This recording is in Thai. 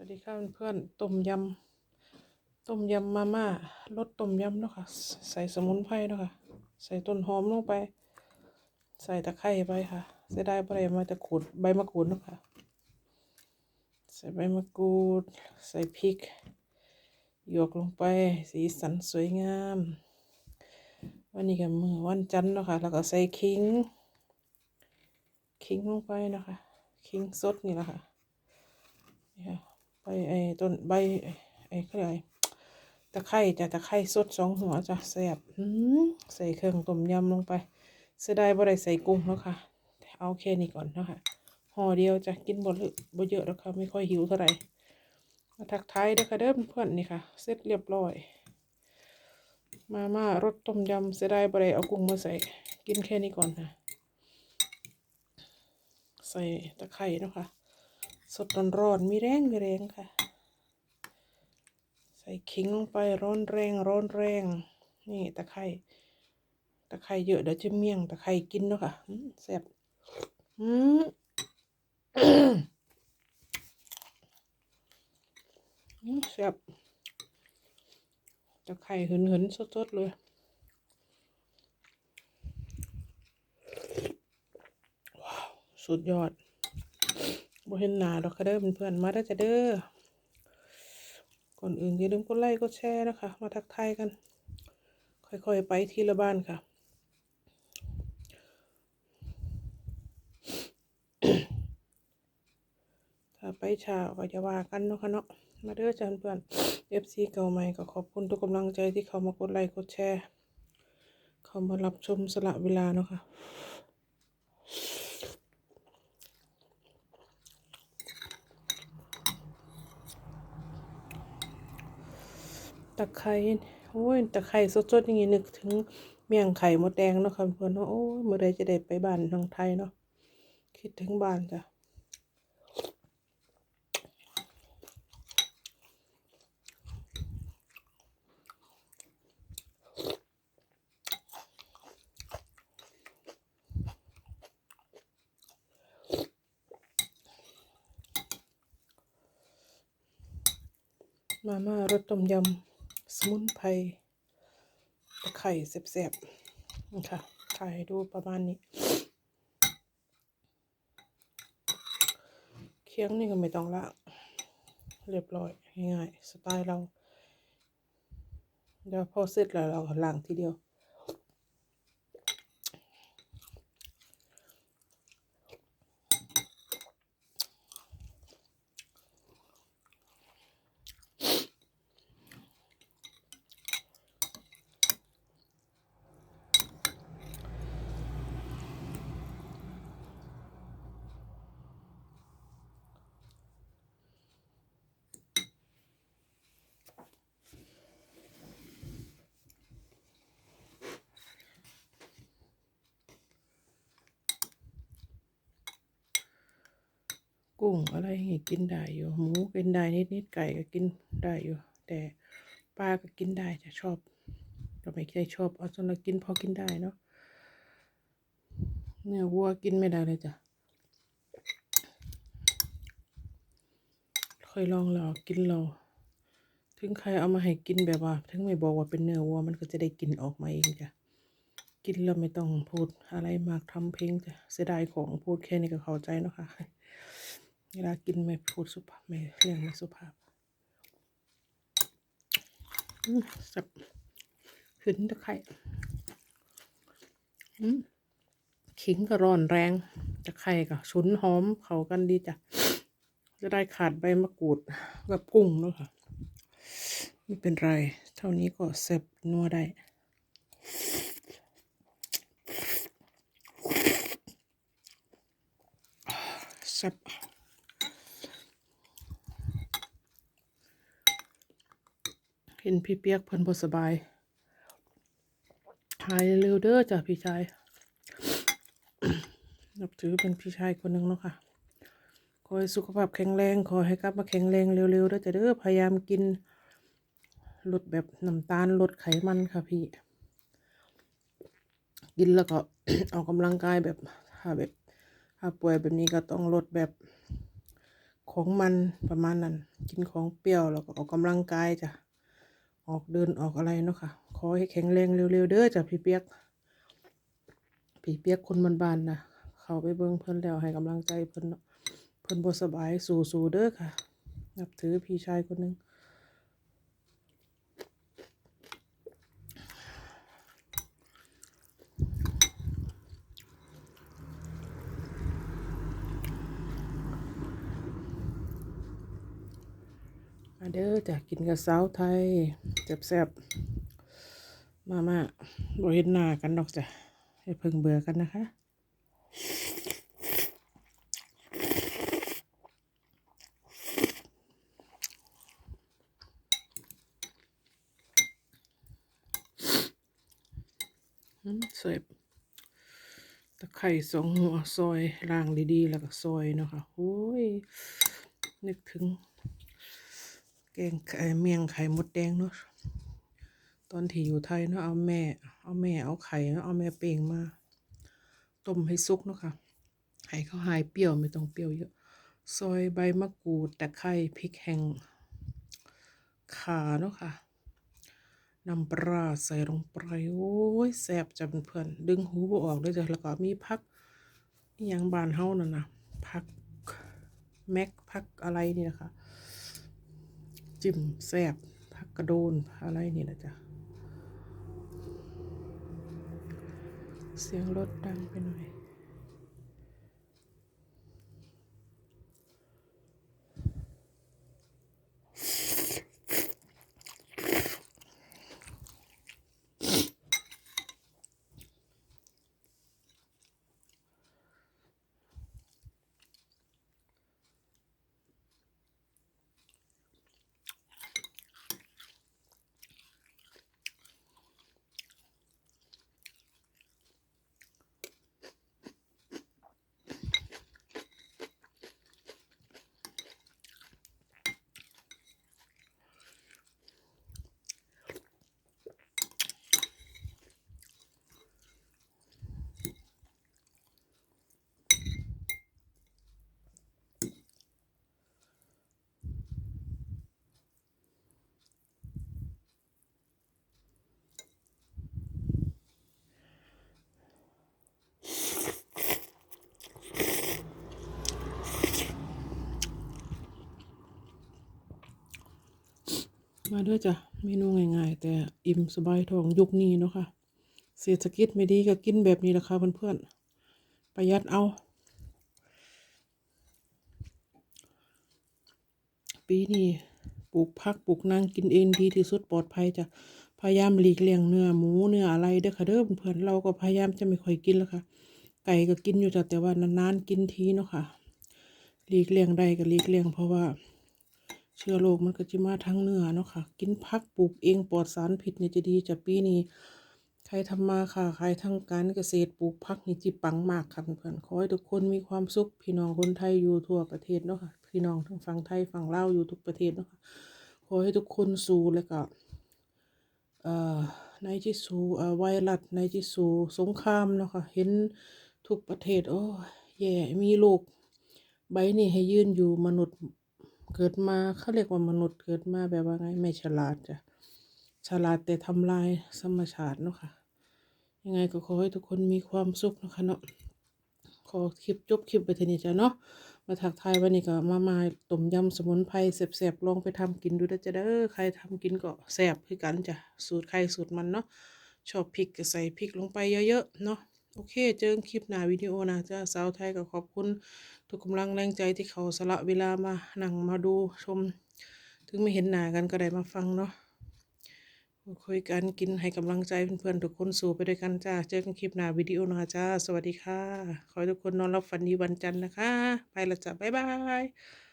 วัสดีค่ะเพื่อนๆต้มยำต้มยำมาม่ารสต้มยำเนาะค่ะ ใส่สมุนไพรเนาะค่ะ ใส่ต้นหอมลงไป ใส่ตะไคร้ไปค่ะเสียดายบ่ได้มาตะขูดใบมะกรูดเนาะค่ะ ใส่ใบมะกรูด ใส่พริกหยกลงไป สีสันสวยงาม วันนี้ก็มือวันจันทร์เนาะค่ะ แล้วก็ใส่ขิงขิงลงไปนะคะขิงสดนี่แหละค่ะนี่ค่ะ ไอ้ต้นใบไอ้ไอ้เขาเรียกอตะไคร้จ้ะตะไคร้สดสองหัวจ้ะแซ่บใส่เครื่องต้มยำลงไปเสียดายบ่ได้ใส่กุ้งแล้วค่ะ เอาแค่นี้ก่อนนะคะห่อเดียวจะกินบ่บ่เยอะแล้วค่ะไม่ค่อยหิวเท่าไหร่มาทักทายเด้อค่ะเด้อเพื่อนๆนี่ค่ะ เสร็จเรียบร้อย มาม่ารสต้มยำเสียดายบ่ได้เอากุ้งมาใส่กินแค่นี้ก่อนค่ะ ใส่ตะไคร้นะคะ สดร้อนๆมีแรงมีแรงค่ะ ใส่ขิงลงไปร้อนแรงร้อนแรง นี่ตะไคร้ตะไคร้เยอะเดี๋ยวจะเมี่ยงตะไคร้กินเนาะค่ะแซ่บอืมแซ่บตะไคร้เหินๆสดๆเลยว้าวสุดยอด บ่เห็นหน้าดอกค่ะเด้อเพื่อนๆมาได้อจะเด้อก่อนอื่นอย่าลืมกดไลค์กดแชร์นะคะ มาทักทายกัน ค่อยๆไปทีละบ้านค่ะถ้าไปช้าก็จะว่ากันเนาะค่ะเนาะมาเด้อจ้ะเพื่อนๆ FC เก่าใหม่ก็ขอบคุณทุกกำลังใจที่เขามากดไลค์กดแชร์ เขามารับชมสละเวลาเนาะค่ะ ตะไคร้โอ้ยตะไคร้สดๆอย่างนี้นึกถึงเมี่ยงไข่มดแดงเนาะค่ะเพื่อนเนาะโอ้ยเมื่อไรจะได้ไปบ้านทางไทยเนาะคิดถึงบ้านจ้ะมาม่ารสต้มยำ มุนไพรตะไคร่แสบๆนี่ค่ะถ่ายดูประมาณนี้ เคียงนี่ก็ไม่ต้องละเรียบร้อยง่ายๆสไตล์เราเดี๋ยวพอเสร็จแล้วเราล้างทีเดียว กุ้งอะไรอย่างงี้กินได้อยู่ หมูกินได้นิดๆไก่ก็กินได้อยู่ แต่ปลาก็กินได้จะชอบก็ไม่ได้ชอบเอาจนเรากินพอกินได้เนาะเนื้อวัวกินไม่ได้เลยจ้ะเคยลองแล้วกินเราถึงใครเอามาให้กินแบบว่า ถึงไม่บอกว่าเป็นเนื้อวัวมันก็จะได้กลินออกมาเองจ้ะกินแล้วไม่ต้องพูดอะไรมากทำเพลงจ้ะเสียดายของพูดแค่นี้ก็เข้าใจเนาะค่ะ เวลากินไม่พูดสุภาพไม่เรียงไม่สุภาพอืมสับขึ้นตะไคร่อืมขิงก็ร้อนแรงตะไคร่ก็ฉุนหอมเข้ากันดีจ้ะ จะได้ขาดใบมะกรูดกับกุ้งแล้วค่ะ ไม่เป็นไร เท่านี้ก็เสร็จนัวได้แซ่บ เห็นพี่เปียกเพิ่นบ่สบายหายเร็วเด้อจ้ะพี่ชายนับถือเป็นพี่ชายคนหนึ่งเนาะค่ะขอให้สุขภาพแข็งแรง ขอให้กลับมาแข็งแรงเร็วๆด้อจ้ะเด้อพยายามกินลดแบบน้ำตาลลดไขมันค่ะพี่ กินแล้วก็ออกกำลังกายแบบถ้าแบบถ้าป่วยแบบนี้ก็ต้องลดแบบของมันประมาณนั้น กินของเปรี้ยวแล้วก็ออกกำลังกายจ้ะ ออกเดินออกอะไรเนาะค่ะ ขอให้แข็งแรงเร็วๆเด้อจ้ะพี่เปียก พี่เปียกคนบ้านๆนะเขาไปเบิ่งเพิ่นแล้วให้กำลังใจเพิ่นเนเพิ่นบสบายสู้ๆเด้อค่ะนับถือพี่ชายคนหนึงเด้อจะกินกับสาวไทย แซ่บๆ มามาบ่เห็นหน้ากันดอกจ้ะให้เพิ่งเบื่อกันนะคะอืมเสพตะไคร่สองหัวซอยล่างดีๆ แล้วก็ซอยเนาะค่ะโอ้ย นึกถึง แกงไข่เมียงไข่มดแดงเนาะ ตอนที่อยู่ไทยเนาะเอาแม่ เอาแม่เอาไข่เนาะเอาแม่เป่งมาต้มให้สุกเนาะค่ะให้เขาหายเปรี้ยวไม่ต้องเปรี้ยวเยอะ ซอยใบมะกรูดตะไคร้พริกแห้งขาเนาะค่ะนำปลาใส่ลงไปโอ้ยแซ่บจะเพื่อนดึงหูบ่ออกเลยจ้ะแล้วก็มีพักอหยังบานเฮานั่นนะพักแม็กพักอะไรนี่นะคะ จิ้มแซ่บผักกระโดนอะไรนี่นะจ๊ะ เสียงรถดังไปหน่อย มาด้วยจ้ะเมนูง่ายๆ แต่อิ่มสบายท้องยุคนี้เนาะค่ะเศรษฐกิจไม่ดีก็กินแบบนี้แหละค่ะเพื่อนๆประหยัดเอา ปีนี้ปลูกผักปลูกนางกินเองดีที่สุดปลอดภัยจ้ะพยายามหลีกเลี่ยงเนื้อหมูเนื้ออะไรเด้อค่ะเด้อเพื่อนๆเราก็พยายามจะไม่ค่อยกินแล้วค่ะ ไก่ก็กินอยู่จ้ะแต่ว่านานๆกินทีเนาะค่ะ หลีกเลี่ยงได้ก็หลีกเลี่ยงเพราะว่า เชื้อโรคมันก็จะมาทั้งเนื้อเนาะค่ะ กินผักปลูกเองปลอดสารพิษนี่ยจะดีจะปีนี้ใครทำมาค่ะใครทั้งการเกษตรปลูกผักนี่จิปังมากค่ะเพื่อนๆขอให้ทุกคนมีความสุขพี่น้องคนไทยอยู่ทั่วประเทศเนาะค่ะพี่น้องทั้งฝั่งไทยฝั่งลาวอยู่ทุกประเทศเนาะค่ะขอให้ทุกคนสู้แล้วก็เอ่อในที่สู้เอ่อไวรัสในที่สู้สงครามเนาะค่ะเห็นทุกประเทศโอ้ยแย่มีโรคใบนี้ให้ยืนอยู่มนุษย์ เกิดมาเขาเรียกว่ามนุษย์เกิดมาแบบว่าไงไม่ฉลาดจ้ะฉลาดแต่ทำลายธรรมชาติเนาะค่ะ ยังไงก็ขอให้ทุกคนมีความสุขนะคะเนาะขอคลิปจบคลิปไปทีนี้จ้ะเนาะมาถักทายวันนี้ก็มามาต้มยำสมุนไพรแซ่บๆลองไปทำกินดูนะจ๊ะเด้อใครทำกินก็แซ่บคือกันจ้ะสูตรใครสูตรมันเนาะชอบพริกก็ใส่พริกลงไปเยอะๆเนาะ โอเค เจอกันคลิปหน้าวิดีโอนะจ้าสาวไทยก็ขอบคุณ ทุกกำลังแรงใจที่เขาสละเวลามานั่งมาดูชม ถึงไม่เห็นหน้ากันก็ได้มาฟังเนาะคุยกันกินให้กำลังใจเพื่อนๆทุกคนสู่ไปด้วยกันจ้า เจอกันคลิปหน้าวิดีโอหน้าจ้า สวัสดีค่ะ ขอให้ทุกคนนอนรับฝันดีวันจันทร์นะคะ ไปละจ้ะบ๊ายบาย